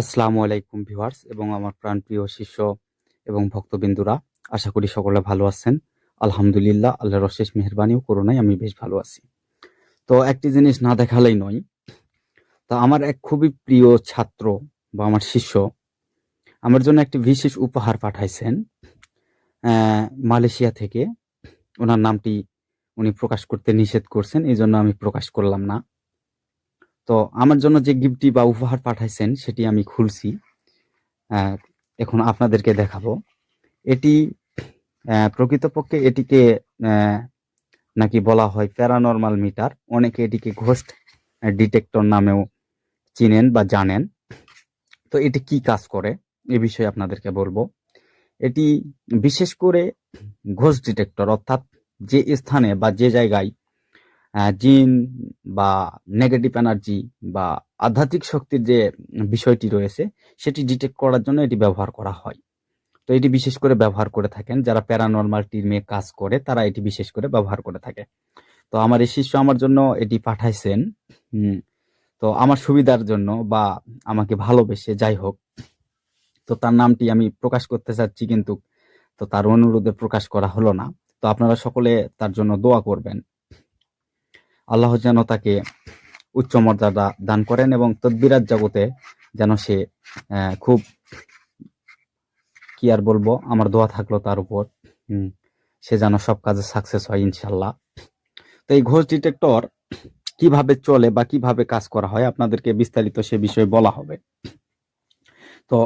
আসসালামু আলাইকুম ভিউয়ার্স এবং আমার প্রাণপ্রিয় শিষ্য এবং ভক্তবিন্দুরা, আশা করি সকলে ভালো আছেন। আলহামদুলিল্লাহ, আল্লাহর অশেষ মেহরবানি ও আমি বেশ ভালো আছি। তো একটি জিনিস না দেখালেই নয়, তা আমার এক খুবই প্রিয় ছাত্র বা আমার শিষ্য আমার জন্য একটি বিশেষ উপহার পাঠাইছেন মালয়েশিয়া থেকে। ওনার নামটি উনি প্রকাশ করতে নিষেধ করছেন এই জন্য আমি প্রকাশ করলাম না। তো আমার জন্য যে গিফটটি বা উপহার পাঠাইছেন, সেটি আমি খুলছি। এখন আপনাদেরকে দেখাবো। এটি প্রকৃতপক্ষে এটিকে নাকি বলা হয় প্যারানর্মাল মিটার অনেকে এটিকে ঘোস্ট ডিটেক্টর নামেও চিনেন বা জানেন। তো এটি কি কাজ করে? এ বিষয়ে আপনাদেরকে বলব। এটি বিশেষ করে ঘোস্ট ডিটেক্টর অর্থাৎ যে স্থানে বা যে জায়গায় জিন বা নেগেটিভ এনার্জি বা আধ্যাত্মিক শক্তির যে বিষয়টি রয়েছে, সেটি ডিটেক্ট করার জন্য এটি ব্যবহার করা হয়। তো এটি বিশেষ করে ব্যবহার করে থাকেন, যারা প্যারানর্মাল টিমে কাজ করে, তারা এটি বিশেষ করে ব্যবহার করে থাকে। তো আমার এই শিষ্য আমার জন্য এটি পাঠাইছেন তো আমার সুবিধার জন্য বা আমাকে ভালোবেসে, যাই হোক। তো তার নামটি আমি প্রকাশ করতে চাচ্ছি কিন্তু, তো তার অনুরোধে প্রকাশ করা হলো না। তো আপনারা সকলে তার জন্য দোয়া করবেন। আল্লাহ যেন তাকে উচ্চ মর্যাদা দান করেন এবং তদ্বিরাত জগতে যেন সে খুব, কি আর বলব, আমার দোয়া থাকল তার উপর। সে যেন সব কাজে সাকসেস হয় ইনশাল্লাহ তো এই ঘোষ ডিটেক্টর কীভাবে চলে বা কীভাবে কাজ করা হয়, আপনাদেরকে বিস্তারিত সে বিষয়ে বলা হবে। তো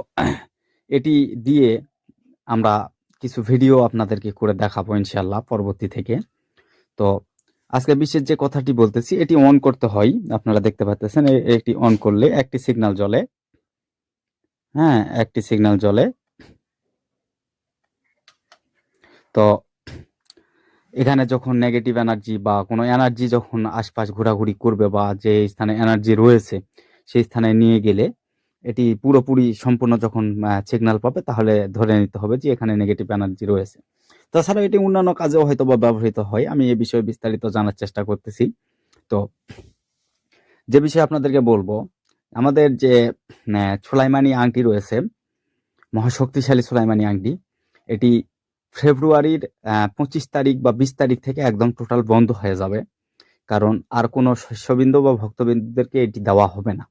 এটি দিয়ে আমরা কিছু ভিডিও আপনাদেরকে করে দেখাবো ইনশাল্লাহ পরবর্তী থেকে। তো আজকে বিশেষ যে কথাটি বলতেছি, এটি অন করতে হয়। আপনারা দেখতে পাচ্ছেন এটি অন করলে একটি সিগন্যাল জ্বলে। হ্যাঁ একটি সিগন্যাল জ্বলে। তো এখানে যখন নেগেটিভ এনার্জি বা কোনো এনার্জি যখন আশপাশ ঘোরাঘুরি করবে বা যে স্থানে এনার্জি রয়েছে, সেই স্থানে নিয়ে গেলে এটি পুরোপুরি সম্পূর্ণ যখন সিগন্যাল পাবে, তাহলে ধরে নিতে হবে যে এখানে নেগেটিভ এনার্জি রয়েছে। তাছাড়া এটি অন্যান্য কাজেও হয়তো বা ব্যবহৃত হয়। আমি এই বিষয়ে বিস্তারিত জানার চেষ্টা করতেছি। তো যে বিষয়ে আপনাদেরকে বলব আমাদের যে আহ, সোলাইমানি আংটি রয়েছে মহাশক্তিশালী সোলাইমানি আংটি এটি ফেব্রুয়ারির পঁচিশ তারিখ বা বিশ তারিখ থেকে একদম টোটাল বন্ধ হয়ে যাবে। কারণ আর কোনো শস্যবিন্দু বা ভক্তবিন্দুদেরকে এটি দেওয়া হবে না।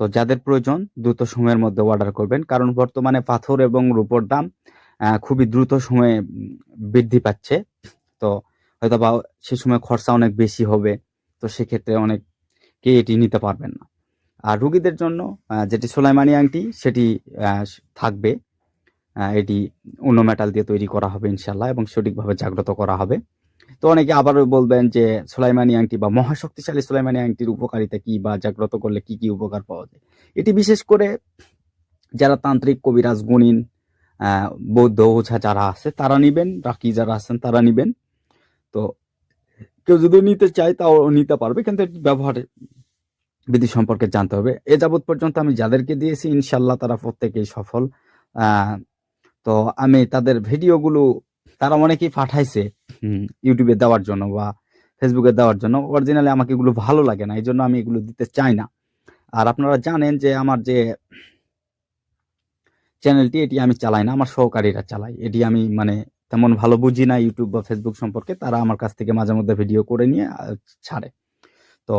তো যাদের প্রয়োজন দ্রুত সময়ের মধ্যে অর্ডার করবেন। কারণ বর্তমানে পাথর এবং রূপোর দাম খুবই দ্রুত সময়ে বৃদ্ধি পাচ্ছে। তো হয়তো বা সে সময় খরচা অনেক বেশি হবে, তো সেক্ষেত্রে অনেকে এটি নিতে পারবেন না। আর রুগীদের জন্য যেটি সোলাইমানি আংটি, সেটি থাকবে। এটি অন্য মেটাল দিয়ে তৈরি করা হবে ইনশাল্লাহ এবং সঠিকভাবে জাগ্রত করা হবে। তো অনেকে আবারও বলবেন যে সোলাইমানি আংটি বা মহাশক্তিশালী সোলাইমানি আংটির উপকারিতা কি বা জাগ্রত করলে কি কি উপকার পাওয়া যায়? এটি বিশেষ করে যারা তান্ত্রিক, কবিরাজ, গুণিন বৌদ্ধ ওঝা যারা আছে, তারা নিবেন রাকি যারা আছেন তারা নিবেন। তো কেউ যদি নিতে চায়, তাও নিতে পারবে, কিন্তু ব্যবহার বিধি সম্পর্কে জানতে হবে। এ যাবৎ পর্যন্ত আমি যাদেরকে দিয়েছি ইনশাল্লাহ তারা প্রত্যেকেই সফল। তো আমি তাদের ভিডিওগুলো, তারা অনেকেই পাঠাইছে ইউটিউবে দেওয়ার জন্য বা ফেসবুকে দেওয়ার জন্য। অরিজিনালি আমাকে এগুলো ভালো লাগে না এই জন্য আমি এগুলো দিতে চাই না। আর আপনারা জানেন যে আমার যে চ্যানেলটি এটি আমি চালাই না, আমার সহকারীরা চালাই এটি আমি মানে তেমন ভালো বুঝি না ইউটিউব বা ফেসবুক সম্পর্কে, তারা আমার কাছ থেকে মাঝে মধ্যে ভিডিও করে নিয়ে ছাড়ে। তো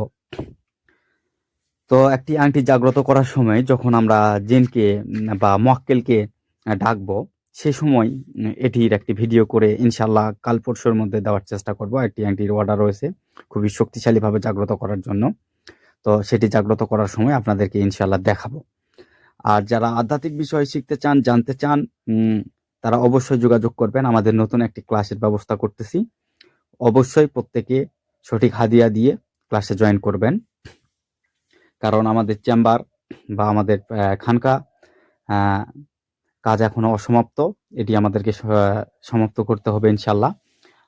তো একটি আংটি জাগ্রত করার সময় যখন আমরা জিনকে বা মক্কেলকে ডাকবো, সে সময় এটির একটি ভিডিও করে ইনশাল্লাহ কাল পরশুর মধ্যে দেওয়ার চেষ্টা করব। একটি আংটির অর্ডার রয়েছে খুবই শক্তিশালীভাবে জাগ্রত করার জন্য। তো সেটি জাগ্রত করার সময় আপনাদেরকে ইনশাল্লাহ দেখাবো। আর যারা আধ্যাত্মিক বিষয় শিখতে চান, জানতে চান তারা অবশ্যই যোগাযোগ করবেন। আমাদের নতুন একটি ক্লাসের ব্যবস্থা করতেছি। অবশ্যই প্রত্যেকে সঠিক হাদিয়া দিয়ে ক্লাসে জয়েন করবেন। কারণ আমাদের চেম্বার বা আমাদের খানকা কাজ এখনও অসমাপ্ত। এটি আমাদেরকে সমাপ্ত করতে হবে ইনশাল্লাহ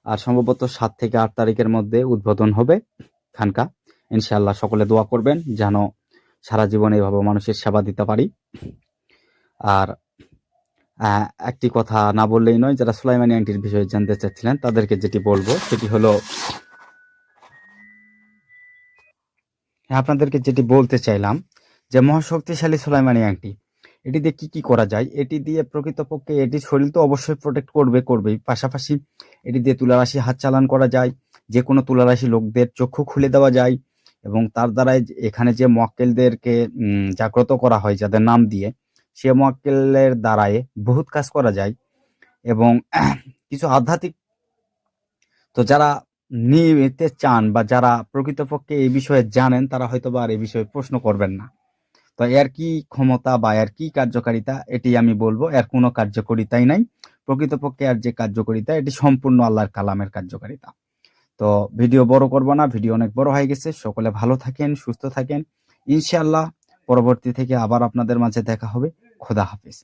আর সম্ভবত সাত থেকে আট তারিখের মধ্যে উদ্বোধন হবে খানকা। ইনশাল্লাহ সকলে দোয়া করবেন যেন সারা জীবন এইভাবে মানুষের সেবা দিতে পারি। আর একটি কথা না বললেই নয় যারা সুলাইমানি আংটির বিষয়ে জানতে চাচ্ছিলেন তাদেরকে যেটি বলব সেটি হলো হ্যাঁ, আপনাদেরকে যেটি বলতে চাইলাম যে মহাশক্তিশালী সোলাইমানি আংটি এটি দিয়ে কি কি করা যায়? এটি দিয়ে প্রকৃতপক্ষে এটি শরীর তো অবশ্যই প্রোটেক্ট করবে করবেই। পাশাপাশি এটি দিয়ে তুলারাশি হাত চালান করা যায় যে কোনো তুলারাশি লোকদের চক্ষু খুলে দেওয়া যায় এবং তার দ্বারাই এখানে যে মোয়াক্কেলদেরকে উম, জাগ্রত করা হয় যাদের নাম দিয়ে সে মোয়াক্কেলের দ্বারায় বহুত কাজ করা যায় এবং কিছু আধ্যাত্মিক তো যারা নিতে চান বা যারা প্রকৃতপক্ষে এই বিষয়ে জানেন তারা হয়তো বা আর এই বিষয়ে প্রশ্ন করবেন না। তো এর কি ক্ষমতা বা এর কি কার্যকারিতা এটি আমি বলব এর কোনো কার্যকারিতাই নাই। প্রকৃতপক্ষে আর যে কার্যকারিতা এটি সম্পূর্ণ আল্লাহর কালামের কার্যকারিতা। তো ভিডিও বড় করব না, ভিডিও অনেক বড় হয়ে গেছে। সকলে ভালো থাকেন, সুস্থ থাকেন। ইনশাআল্লাহ পরবর্তী থেকে আবার আপনাদের মাঝে দেখা হবে। খোদা হাফিজ।